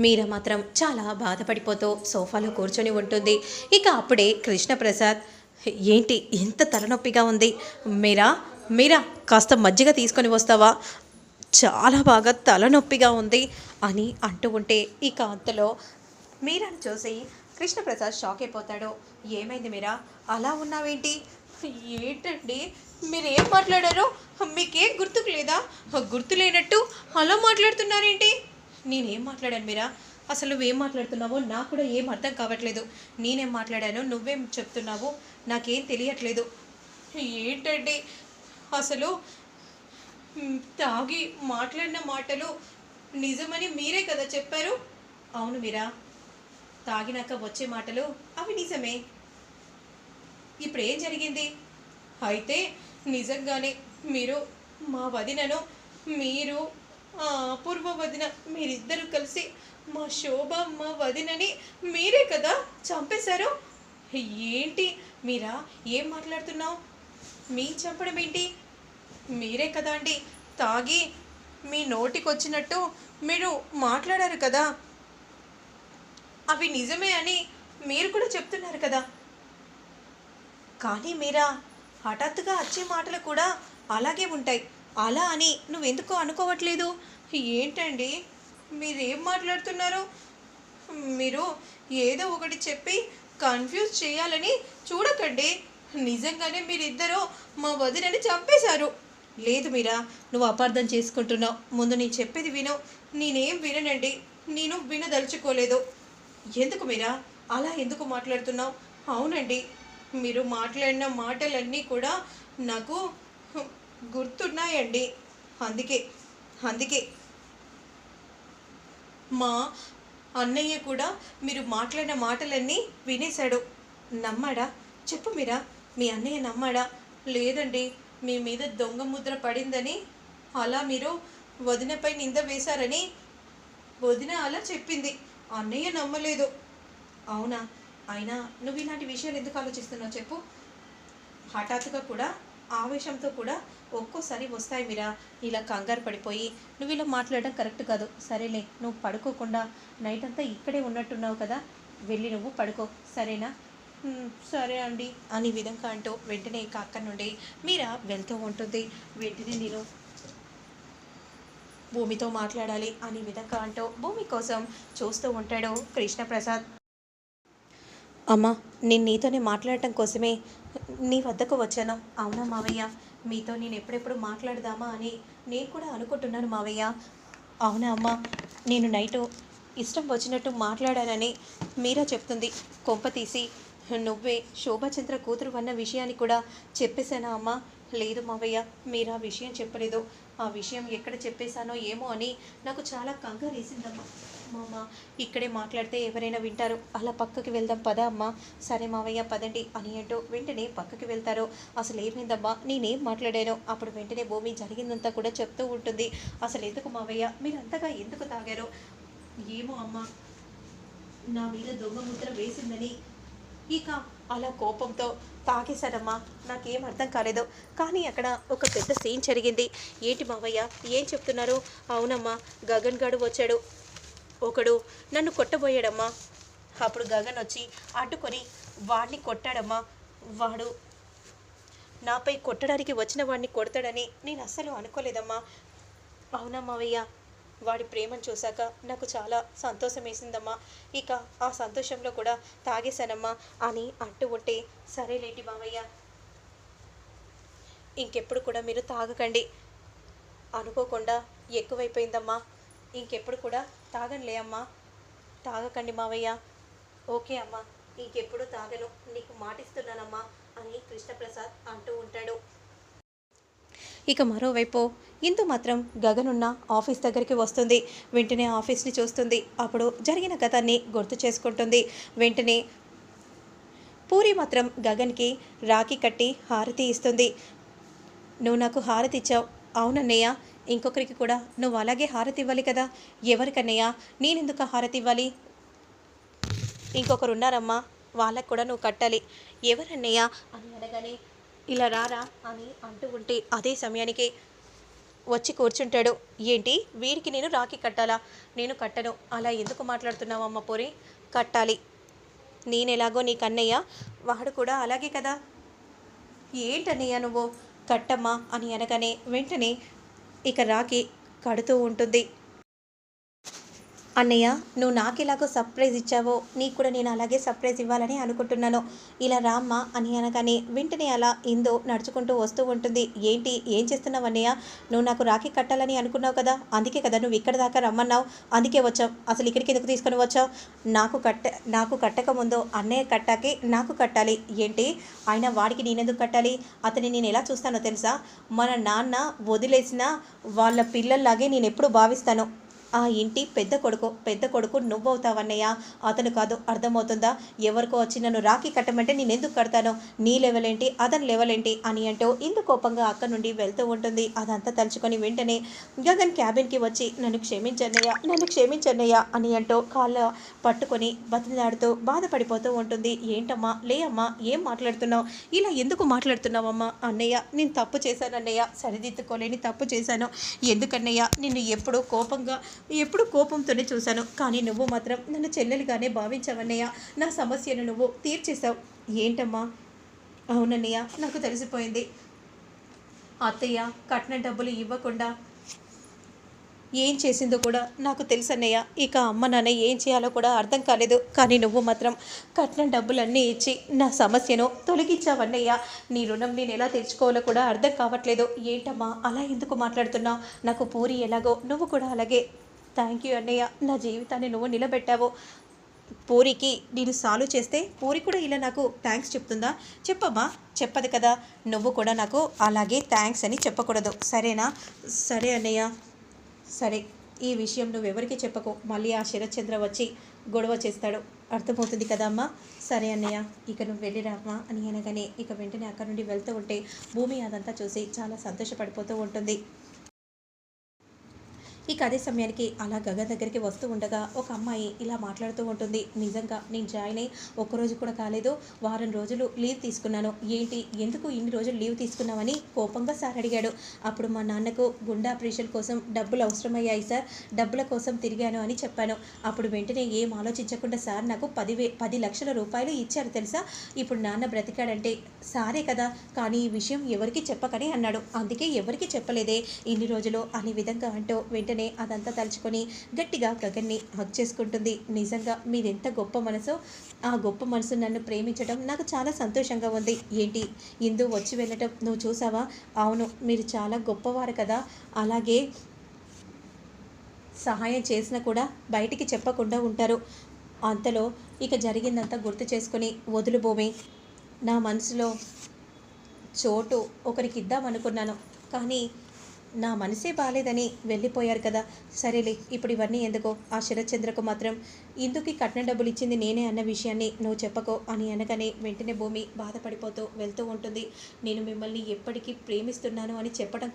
మీరా మాత్రం చాలా బాధపడిపోతూ సోఫాలో కూర్చొని ఉంటుంది. ఇక అప్పుడే కృష్ణప్రసాద్ ఏంటి ఎంత తలనొప్పిగా ఉంది? మీరా మీరా కాస్త మజ్జిగ తీసుకొని వస్తావా? చాలా బాగా తలనొప్పిగా ఉంది అని అంటూ ఉంటే ఇక అంతలో మీరాను చూసి కృష్ణప్రసాద్ షాక్ అయిపోతాడు. ఏమైంది మీరా? అలా ఉన్నావేంటి? ఏంటండి? మీరు ఏం మాట్లాడారో? మీకేం గుర్తుకు లేదా? గుర్తు లేనట్టు అలా మాట్లాడుతున్నారేంటి? నేనేం మాట్లాడాను మీరా? అసలు నువ్వేం మాట్లాడుతున్నావో నాకు కూడా ఏం అర్థం కావట్లేదు. నేనేం మాట్లాడాను నువ్వేం చెప్తున్నావో నాకేం తెలియట్లేదు. ఏంటండి? అసలు తాగి మాట్లాడిన మాటలు నిజమని మీరే కదా చెప్పారు? అవును మీరా. తాగినాక వచ్చే మాటలు అవి నిజమే. ఇప్పుడు ఏం జరిగింది? అయితే నిజంగానే మీరు మా వదినను మీరు అపూర్వ వదిన మీరిద్దరూ కలిసి మా శోభ మా వదినని మీరే కదా చంపేశారు? ఏంటి? మీరా? ఏం మాట్లాడుతున్నావు? మీ చంపడం ఏంటి మీరే కదా అండి. తాగి మీ నోటికి వచ్చినట్టు మీరు మాట్లాడారు కదా. అవి నిజమే అని మీరు కూడా చెప్తున్నారు కదా. కానీ మీరా హఠాత్తుగా వచ్చే మాటలు కూడా అలాగే ఉంటాయి. అలా అని నువ్వెందుకు అనుకోవట్లేదు? ఏంటండి? మీరేం మాట్లాడుతున్నారు? మీరు ఏదో ఒకటి చెప్పి కన్ఫ్యూజ్ చేయాలని చూడకండి. నిజంగానే మీరిద్దరూ మా వదినని చంపేశారు. లేదు మీరా నువ్వు అపార్థం చేసుకుంటున్నావు. ముందు నేను చెప్పేది విను. నేనేం విననండి. నేను వినదలుచుకోలేదు. ఎందుకు మీరా? అలా ఎందుకు మాట్లాడుతున్నావు? అవునండి. మీరు మాట్లాడిన మాటలన్నీ కూడా నాకు గుర్తున్నాయండి. అందుకే అందుకే. మా అన్నయ్య కూడా మీరు మాట్లాడిన మాటలన్నీ వినేశాడు. నమ్మాడా? చెప్పు మీరా మీ అన్నయ్య నమ్మాడా? లేదండి మీ మీద దొంగ ముద్ర పడిందని అలా మీరు వదినపై నింద వేశారని వదిన అలా చెప్పింది. అన్నయ్య నమ్మలేదు. అవునా? అయినా నువ్వు ఇలాంటి విషయాలు ఎందుకు ఆలోచిస్తున్నావు చెప్పు. హఠాత్తుగా కూడా ఆవేశంతో కూడా ఒక్కోసారి వస్తాయి మీరా? ఇలా కంగారు పడిపోయి నువ్వు ఇలా మాట్లాడడం కరెక్ట్ కాదు. సరేలే నువ్వు పడుకోకుండా నైట్ అంతా ఇక్కడే ఉన్నట్టున్నావు కదా వెళ్ళి నువ్వు పడుకో. సరేనా? సరే అండి. అని విధంగా అంటూ వెంటనే ఇక నుండి మీరా వెళ్తూ ఉంటుంది. వెంటనే నేను భూమితో మాట్లాడాలి అనే విధంగా అంటూ భూమి కోసం చూస్తూ ఉంటాడు కృష్ణప్రసాద్. అమ్మా నేను నీతోనే మాట్లాడటం కోసమే నీ వద్దకు వచ్చాను. అవునా మావయ్య? మీతో నేను ఎప్పుడెప్పుడు మాట్లాడదామా అని నేను కూడా అనుకుంటున్నాను మావయ్య. అవునా అమ్మా నేను నైటు ఇష్టం వచ్చినట్టు మాట్లాడానని మీరా చెప్తుంది. కొంప తీసి నువ్వే శోభాచంద్ర కూతురు అన్న విషయాన్ని కూడా చెప్పేశానా అమ్మా? లేదు మావయ్య మీరు ఆ విషయం చెప్పలేదు. ఆ విషయం ఎక్కడ చెప్పేశానో ఏమో అని నాకు చాలా కంగారు వేసిందమ్మా. మామ. ఇక్కడే మాట్లాడితే ఎవరైనా వింటారు. అలా పక్కకి వెళ్దాం పదా అమ్మా. సరే మావయ్య పదండి అని అంటూ వెంటనే పక్కకి వెళ్తారు. అసలు ఏమైందమ్మా? నేనేం మాట్లాడాను? అప్పుడు వెంటనే భూమి జరిగిందంతా కూడా చెప్తూ ఉంటుంది. అసలు ఎందుకు మావయ్య? మీరు అంతగా ఎందుకు తాగారు? ఏమో అమ్మా. నా మీద దొంగ ముద్ర వేసిందని. ఇక అలా కోపంతో తాగేశారమ్మా నాకేం అర్థం కాలేదు. కానీ అక్కడ ఒక పెద్ద సీన్ జరిగింది. ఏంటి మావయ్య? ఏం చెప్తున్నారు? అవునమ్మా. గగన్ గాడు వచ్చాడు. ఒకడు నన్ను కొట్టబోయాడమ్మా. అప్పుడు గగన్ వచ్చి అడ్డుకొని వాడిని కొట్టాడమ్మా. వాడు నాపై కొట్టడానికి వచ్చిన వాడిని కొడతాడని నేను అస్సలు అనుకోలేదమ్మా. అవునా మావయ్య? వాడి ప్రేమను చూశాక నాకు చాలా సంతోషం వేసిందమ్మా ఇక ఆ సంతోషంలో కూడా తాగేశానమ్మా అని అంటూ ఉంటే సరేలేంటి మావయ్య. ఇంకెప్పుడు కూడా మీరు తాగకండి. అనుకోకుండా ఎక్కువైపోయిందమ్మా. ఇంకెప్పుడు కూడా తాగనులే అమ్మా. తాగకండి మావయ్య. ఓకే అమ్మా. ఇంకెప్పుడు తాగను. నీకు మాటిస్తున్నానమ్మా అని కృష్ణప్రసాద్ అంటూ ఉంటాడు. ఇక మరోవైపు ఇందు మాత్రం గగనున్న ఆఫీస్ దగ్గరికి వస్తుంది. వెంటనే ఆఫీస్ని చూస్తుంది. అప్పుడు జరిగిన గతాన్ని గుర్తు చేసుకుంటుంది. వెంటనే పూరి మాత్రం గగన్కి రాఖీ కట్టి హారతి ఇస్తుంది. నువ్వు నాకు హారతి ఇచ్చావు. అవునన్నయ్య. ఇంకొకరికి కూడా నువ్వు అలాగే హారతి ఇవ్వాలి కదా. ఎవరికన్నయ్యా? నేనెందుకు హారతి ఇవ్వాలి? ఇంకొకరు ఉన్నారమ్మా. వాళ్ళకు కూడా నువ్వు కట్టాలి. ఎవరన్నయ్యా? అని అడగానే ఇలా రారా అని అంటూ ఉంటే అదే సమయానికి వచ్చి కూర్చుంటాడు. ఏంటి? వీడికి నేను రాఖీ కట్టాలా? నేను కట్టను. అలా ఎందుకు మాట్లాడుతున్నావమ్మ పోరి? కట్టాలి. నేను ఎలాగో నీకు అన్నయ్య. వాడు కూడా అలాగే కదా. ఏంటన్నయ్య నువ్వు? కట్టమ్మా అని అనగానే వెంటనే ఇక రాఖీ కడుతూ ఉంటుంది. అన్నయ్య నువ్వు నాకు ఎలాగో సర్ప్రైజ్ ఇచ్చావో నీకు కూడా నేను అలాగే సర్ప్రైజ్ ఇవ్వాలని అనుకుంటున్నాను. ఇలా రామ్మ అని అనగానే వెంటనే అలా ఇందో నడుచుకుంటూ వస్తూ ఉంటుంది. ఏంటి ఏం చేస్తున్నావు అన్నయ్య? నువ్వు నాకు రాఖీ కట్టాలని అనుకున్నావు కదా? అందుకే కదా నువ్వు ఇక్కడ దాకా రమ్మన్నావు. అందుకే వచ్చావు. అసలు ఇక్కడికి ఎందుకు తీసుకొని వచ్చావు? నాకు కట్ట నాకు కట్టకముందో అన్నయ్య కట్టాకే నాకు కట్టాలి. ఏంటి? ఆయన వాడికి నేనెందుకు కట్టాలి? అతని నేను ఎలా చూస్తానో తెలుసా? మన నాన్న వదిలేసిన వాళ్ళ పిల్లల్లాగే నేను ఎప్పుడు భావిస్తాను. ఆ ఇంటి పెద్ద కొడుకు పెద్ద కొడుకు నువ్వవుతావన్నయ్య. అతను కాదు అర్థమవుతుందా? ఎవరికో వచ్చి నన్ను రాఖీ కట్టమంటే నేను ఎందుకు కడతాను? నీ లెవెల్ ఏంటి అతని లెవెల్ ఏంటి అని అంటూ ఇందు కోపంగా అక్క నుండి వెళ్తూ ఉంటుంది. అదంతా తలుచుకొని వెంటనే గగన్ క్యాబిన్కి వచ్చి నన్ను క్షమించన్నయ్య నన్ను క్షమించన్నయ్య అని అంటూ కాళ్ళ పట్టుకొని బతిలాడుతూ బాధపడిపోతూ ఉంటుంది. ఏంటమ్మా? లే అమ్మా ఏం మాట్లాడుతున్నావు? ఇలా ఎందుకు మాట్లాడుతున్నావమ్మా? అన్నయ్య నేను తప్పు చేశాను అన్నయ్య సరిదిద్దుకోలేని తప్పు చేశాను. ఎందుకన్నయ్య? నిన్ను ఎప్పుడూ కోపంగా ఎప్పుడు కోపంతోనే చూశాను. కానీ నువ్వు మాత్రం నన్ను చెల్లెలుగానే భావించవన్నయ్య. నా సమస్యను నువ్వు తీర్చేశావు. ఏంటమ్మా? అవునన్నయ్య నాకు తెలిసిపోయింది. అత్తయ్య కట్న డబ్బులు ఇవ్వకుండా ఏం చేసిందో కూడా నాకు తెలుసన్నయ్య. ఇక అమ్మ నాన్న ఏం చేయాలో కూడా అర్థం కాలేదు. కానీ నువ్వు మాత్రం కట్నం డబ్బులన్నీ ఇచ్చి నా సమస్యను తొలగించావన్నయ్య. నీ రుణం నేను ఎలా తెచ్చుకోవాలో కూడా అర్థం కావట్లేదు. ఏంటమ్మా? అలా ఎందుకు మాట్లాడుతున్నావు? నాకు పూరి ఎలాగో నువ్వు కూడా అలాగే థ్యాంక్ యూ అన్నయ్య. నా జీవితాన్ని నువ్వు నిలబెట్టావు. పూరికి నేను సాల్వ్ చేస్తే పూరి కూడా ఇలా నాకు థ్యాంక్స్ చెప్తుందా? చెప్పమ్మా చెప్పదు కదా. నువ్వు కూడా నాకు అలాగే థ్యాంక్స్ అని చెప్పకూడదు. సరేనా? సరే అన్నయ్య. సరే ఈ విషయం నువ్వెవరికి చెప్పకు. మళ్ళీ ఆ శరత్చంద్ర వచ్చి గొడవ చేస్తాడు. అర్థమవుతుంది కదా అమ్మా? సరే అన్నయ్య ఇక నువ్వు వెళ్ళిరామ్మా అని అనగానే ఇక వెంటనే అక్కడ నుండి వెళ్తూ ఉంటే భూమి అదంతా చూసి చాలా సంతోషపడిపోతూ ఉంటుంది. ఇక అదే సమయానికి అలా గగ దగ్గరికి వస్తూ ఉండగా ఒక అమ్మాయి ఇలా మాట్లాడుతూ ఉంటుంది. నిజంగా నేను జాయిన్ అయ్యి ఒక్కరోజు కూడా కాలేదు. వారం రోజులు లీవ్ తీసుకున్నాను. ఏంటి? ఎందుకు ఇన్ని రోజులు లీవ్ తీసుకున్నామని కోపంగా సార్ అడిగాడు. అప్పుడు మా నాన్నకు గుండె ఆపరేషన్ కోసం డబ్బులు అవసరమయ్యాయి సార్. డబ్బుల కోసం తిరిగాను అని చెప్పాను. అప్పుడు వెంటనే ఏం ఆలోచించకుండా సార్ నాకు పదివే పది లక్షల రూపాయలు ఇచ్చారు తెలుసా? ఇప్పుడు నాన్న బ్రతికాడంటే సారే కదా. కానీ ఈ విషయం ఎవరికి చెప్పకని అన్నాడు. అందుకే ఎవరికి చెప్పలేదే. ఇన్ని రోజులు అనే విధంగా అంటూ వెంటనే అదంతా తలుచుకొని గట్టిగా గగన్ని హక్ చేసుకుంటుంది. నిజంగా మీదెంత గొప్ప మనసు ఆ గొప్ప మనసు నన్ను ప్రేమించడం నాకు చాలా సంతోషంగా ఉంది. ఏంటి? ఇందు వచ్చి వెళ్ళటం నువ్వు చూసావా? అవును మీరు చాలా గొప్పవారు కదా. అలాగే సహాయం చేసినా కూడా బయటికి చెప్పకుండా ఉంటారు. అంతలో ఇక జరిగిందంతా గుర్తు చేసుకుని వదులు భూమి నా మనసులో చోటు ఒకరికి ఇద్దామనుకున్నాను. కానీ నా మనసే బాగాలేదని వెళ్ళిపోయారు కదా. సరేలే ఇప్పుడు ఇవన్నీ ఎందుకో? ఆ శరత్చంద్రకు మాత్రం ఇందుకి కట్న డబ్బులు ఇచ్చింది నేనే అన్న విషయాన్ని నువ్వు చెప్పకో అని అనగానే వెంటనే భూమి బాధపడిపోతూ వెళ్తూ ఉంటుంది. నేను మిమ్మల్ని ఎప్పటికీ ప్రేమిస్తున్నాను అని చెప్పడం